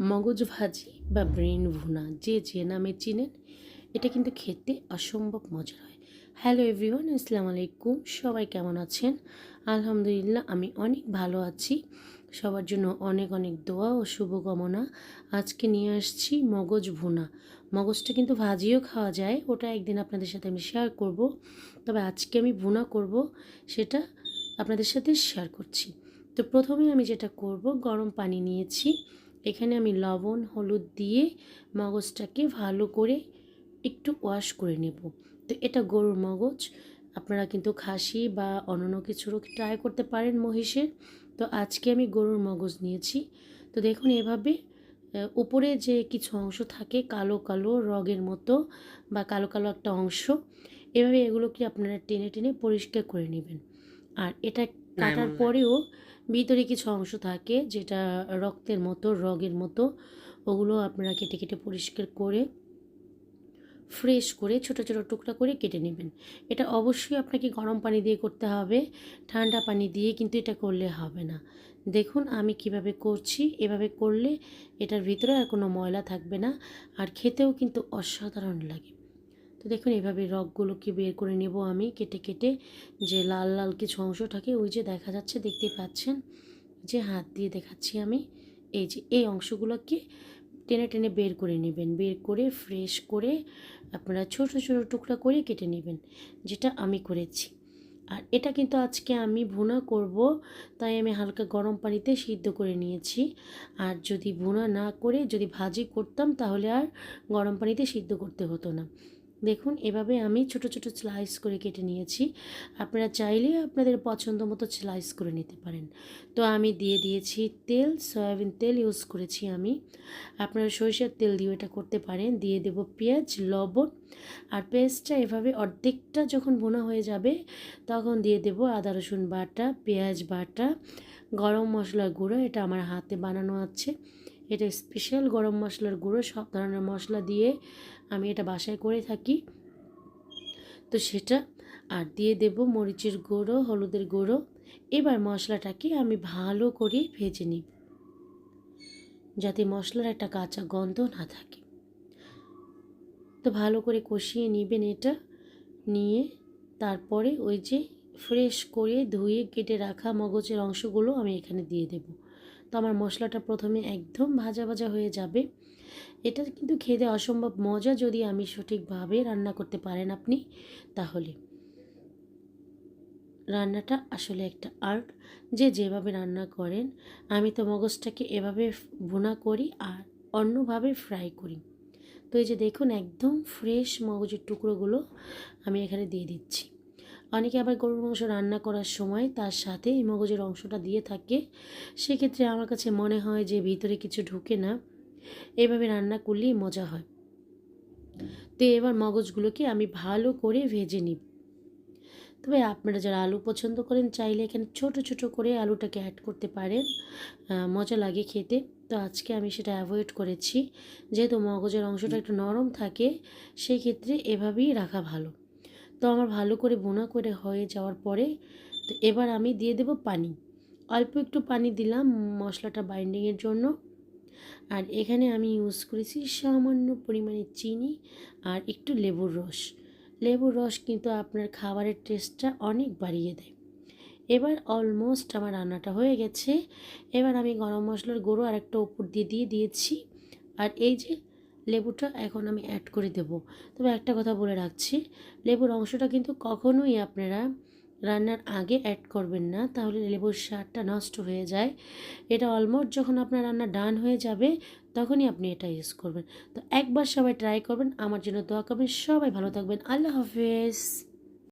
মগজ ভাজি বা ব্রেন ভুনা, যে যে নামে চিনেন, এটা কিন্তু খেতে অসম্ভব মজার হয়। হ্যালো এভরিওয়ান আসসালামু আলাইকুম। সবাই কেমন আছেন? আলহামদুলিল্লাহ, আমি অনেক ভালো আছি। সবার জন্য অনেক অনেক দোয়া ও শুভকামনা। আজকে নিয়ে আসছি মগজ ভুনা। মগজটা কিন্তু ভাজিও খাওয়া যায়, ওটা একদিন আপনাদের সাথে আমি শেয়ার করব। তবে আজকে আমি ভুনা করব, সেটা আপনাদের সাথে শেয়ার করছি। তো প্রথমে আমি যেটা করব, গরম পানি নিয়েছি। এখানে আমি লবণ হলুদ দিয়ে মগজটাকে ভালো করে একটু ওয়াশ করে নেব। তো এটা গরুর মগজ। আপনারা কিন্তু খাসি বা অন্যান্য কিছুরও ট্রাই করতে পারেন মহিষের। তো আজকে আমি গরুর মগজ নিয়েছি। তো দেখুন এভাবে উপরে যে কিছু অংশ থাকে কালো কালো রগের মতো বা কালো কালো একটা অংশ এভাবে এগুলোকে আপনারা টেনে টেনে পরিষ্কার করে নেবেন। আর এটা কাটার পরেও ভিতরে কিছু অংশ থাকে যেটা রক্তের মতো, রগের মতো, ওগুলো আপনারা কেটে কেটে পরিষ্কার করে, ফ্রেশ করে ছোট ছোট টুকরা করে কেটে নেবেন। এটা অবশ্যই আপনাকে গরম পানি দিয়ে করতে হবে, ঠান্ডা পানি দিয়ে কিন্তু এটা করলে হবে না। দেখুন আমি কীভাবে করছি, এভাবে করলে এটার ভিতরে আর কোনো ময়লা থাকবে না, আর খেতেও কিন্তু অসাধারণ লাগে। তো দেখুন, এভাবে রগগুলোকে বের করে নেব আমি কেটে কেটে যে লাল লাল কিছু অংশ থাকে, ওই যে দেখা যাচ্ছে, দেখতে পাচ্ছেন? যে হাত দিয়ে দেখাচ্ছি আমি, এই যে এই অংশগুলোকে টেনে টেনে বের করে নেবেন। বের করে ফ্রেশ করে আপনারা ছোট ছোট টুকরা করে কেটে নেবেন, যেটা আমি করেছি। আর এটা কিন্তু আজকে আমি ভুনা করব, তাই আমি হালকা গরম পানিতে সিদ্ধ করে নিয়েছি। আর যদি ভুনা না করে, যদি ভাজি করতাম, তাহলে আর গরম পানিতে সিদ্ধ করতে হতো না। দেখুন, এভাবে আমি ছোট ছোট স্লাইস করে কেটে নিয়েছি। আপনারা চাইলে আপনাদের পছন্দ মতো স্লাইস করে নিতে পারেন। তো আমি দিয়ে দিয়েছি তেল, সয়াবিন তেল ইউজ করেছি আমি। আপনারা সরিষার তেল দিয়ে এটা করতে পারেন। দিয়ে দেব পেঁয়াজ, লবণ আর পেঁয়াজটা এভাবে অর্ধেকটা যখন বোনা হয়ে যাবে, তখন দিয়ে দেব আদা, রসুন বাটা, পেঁয়াজ বাটা, গরম মশলার গুঁড়ো, এটা আমার হাতে বানানো আছে। এটা স্পেশাল গরম মশলার গুঁড়ো, সব ধরনের মশলা দিয়ে আমি এটা বাসায় করে থাকি। তো সেটা আর দিয়ে দেব মরিচের গুঁড়ো, হলুদের গুঁড়ো। এবার মশলাটাকে আমি ভালো করে ভেজে নিই যাতে মশলার একটা কাঁচা গন্ধ না থাকে। তো ভালো করে কষিয়ে নেবেন এটা, নিয়ে তারপরে ওই যে ফ্রেশ করে ধুয়ে কেটে রাখা মগজের অংশগুলো আমি এখানে দিয়ে দেবো। তো আমার মশলাটা প্রথমে একদম ভাজা ভাজা হয়ে যাবে। এটা কিন্তু খেতে অসম্ভব মজা যদি আমি সঠিকভাবে রান্না করতে পারেন আপনি, তাহলে। রান্নাটা আসলে একটা আর্ট। যে যেভাবে রান্না করেন, আমি তো মগজটাকে এভাবে ভুনা করি আর অন্যভাবে ফ্রাই করি। তো এই যে দেখুন, একদম ফ্রেশ মগজের টুকরোগুলো আমি এখানে দিয়ে দিচ্ছি। অনেকে আবার গরুর মাংস রান্না করার সময় তার সাথে এই মগজের অংশটা দিয়ে থাকে। সেক্ষেত্রে আমার কাছে মনে হয় যে ভিতরে কিছু ঢুকে না। এভাবে রান্না করলেই মজা হয়। তো এবার মগজগুলোকে আমি ভালো করে ভেজে নিব। তবে আপনারা যারা আলু পছন্দ করেন, চাইলে এখানে ছোট ছোট করে আলুটাকে অ্যাড করতে পারেন। মজা লাগে খেতে। তো আজকে আমি সেটা অ্যাভয়েড করেছি। যেহেতু মগজের অংশটা একটু নরম থাকে সেই ক্ষেত্রে এভাবেই রাখা ভালো। তো আমার ভালো করে বোনা করে হয়ে যাওয়ার পরে তো এবার আমি দিয়ে দেব পানি। অল্প একটু পানি দিলাম মশলাটা বাইন্ডিংয়ের জন্য। আর এখানে আমি ইউজ করেছি সামান্য পরিমাণে চিনি আর একটু লেবুর রস। লেবুর রস কিন্তু আপনার খাবারের টেস্টটা অনেক বাড়িয়ে দেয়। এবার অলমোস্ট আমার রান্নাটা হয়ে গেছে। এবার আমি গরম মশলার গুঁড়ো আর একটা ওপর দিয়ে দিয়ে দিয়েছি। আর এই যে লেবুটা এখন আমি অ্যাড করে দেব। তবে একটা কথা বলে রাখছি, লেবুর অংশটা কিন্তু কখনোই আপনারা রান্নার আগে অ্যাড করবেন না, তাহলে লেবুর স্বাদটা নষ্ট হয়ে যায়। এটা অলমোস্ট যখন আপনার রান্না ডান হয়ে যাবে, তখনই আপনি এটা ইউজ করবেন। তো একবার সবাই ট্রাই করবেন। আমার জন্য দোয়া করবেন। সবাই ভালো থাকবেন। আল্লাহ হাফেজ।